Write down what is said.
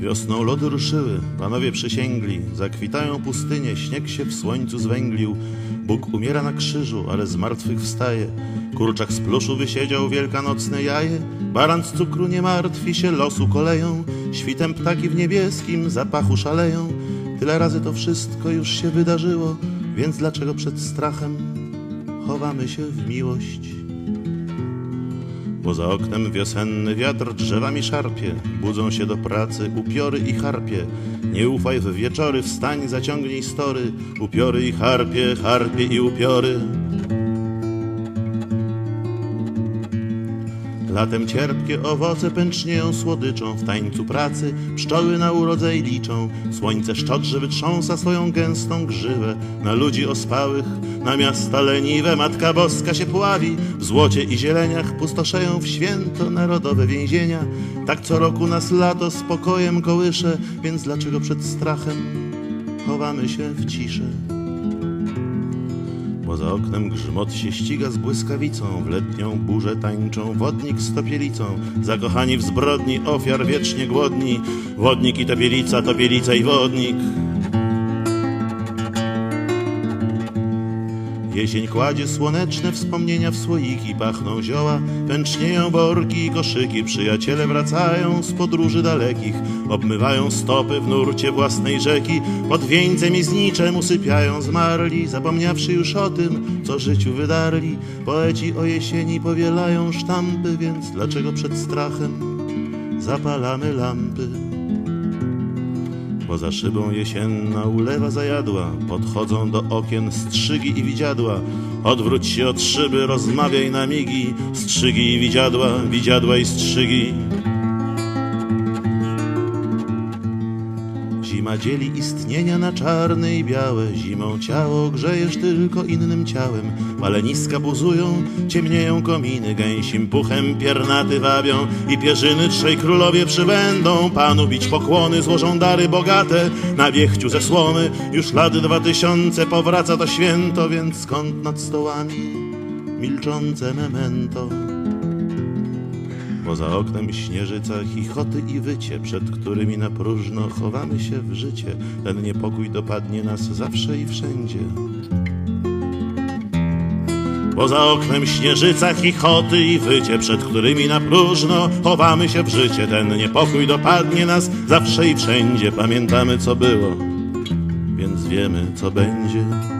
Wiosną lody ruszyły, panowie przysięgli, zakwitają pustynie, śnieg się w słońcu zwęglił. Bóg umiera na krzyżu, ale z martwych wstaje. Kurczak z pluszu wysiedział wielkanocne jaje. Baran z cukru nie martwi się losu koleją. Świtem ptaki w niebieskim zapachu szaleją. Tyle razy to wszystko już się wydarzyło, więc dlaczego przed strachem chowamy się w miłość? Poza oknem wiosenny wiatr drzewami szarpie, budzą się do pracy upiory i harpie. Nie ufaj w wieczory, wstań, zaciągnij story, upiory i harpie, harpie i upiory. Latem cierpkie owoce pęcznieją słodyczą w tańcu pracy, pszczoły na urodzaj liczą, słońce szczodrze wytrząsa swoją gęstą grzywę na ludzi ospałych, na miasta leniwe, Matka Boska się pławi, w złocie i zieleniach pustoszeją w święto narodowe więzienia. Tak co roku nas lato spokojem kołysze, więc dlaczego przed strachem chowamy się w ciszę? Poza oknem grzmot się ściga z błyskawicą, w letnią burzę tańczą wodnik z topielicą, zakochani w zbrodni ofiar wiecznie głodni, wodnik i topielica, topielica i wodnik. Jesień kładzie słoneczne wspomnienia w słoiki, pachną zioła, pęcznieją worki i koszyki, przyjaciele wracają z podróży dalekich, obmywają stopy w nurcie własnej rzeki, pod wieńcem i zniczem usypiają zmarli, zapomniawszy już o tym, co życiu wydarli. Poeci o jesieni powielają sztampy, więc dlaczego przed strachem zapalamy lampy? Poza szybą jesienna ulewa zajadła, podchodzą do okien strzygi i widziadła. Odwróć się od szyby, rozmawiaj na migi, strzygi i widziadła, widziadła i strzygi. Zima dzieli istnienia na czarne i białe, zimą ciało grzejesz tylko innym ciałem. Paleniska buzują, ciemnieją kominy, gęsim puchem piernaty wabią i pierzyny trzej królowie przybędą. Panu bić pokłony, złożą dary bogate, na wiechciu ze słomy już lat dwa tysiące powraca to święto, więc skąd nad stołami milczące memento? Poza oknem śnieżyca, chichoty i wycie, przed którymi na próżno chowamy się w życie. Ten niepokój dopadnie nas zawsze i wszędzie. Poza oknem śnieżyca, chichoty i wycie, przed którymi na próżno chowamy się w życie. Ten niepokój dopadnie nas zawsze i wszędzie. Pamiętamy co było, więc wiemy co będzie.